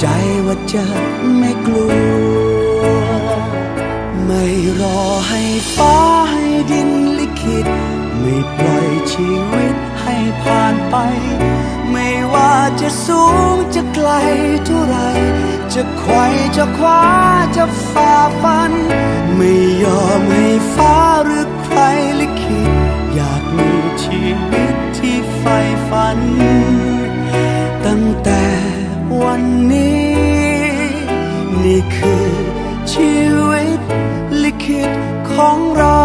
ใจว่าจะไม่กลัว ไม่รอให้ฟ้าให้ดินลิขิต ไม่ปล่อยชีวิตให้ผ่านไป ไม่ว่าจะสูงจะไกลเท่าไร จะไขว่จะคว้าจะฝ่าฟัน ไม่ยอมให้ฟ้าหรือใครลิขิต อยากมีชีวิตที่ใฝ่ฝัน ของเรา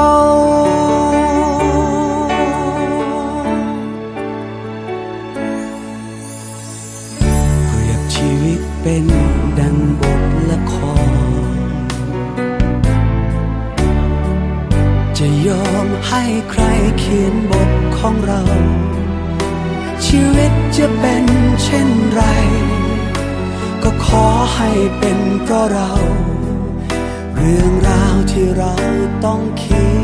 เปรียบชีวิตเป็นดังบทละคร จะยอมให้ใครเขียนบทของเรา ชีวิตจะเป็นเช่นไร ก็ขอให้เป็นเพราะเรา ที่เราต้องคิด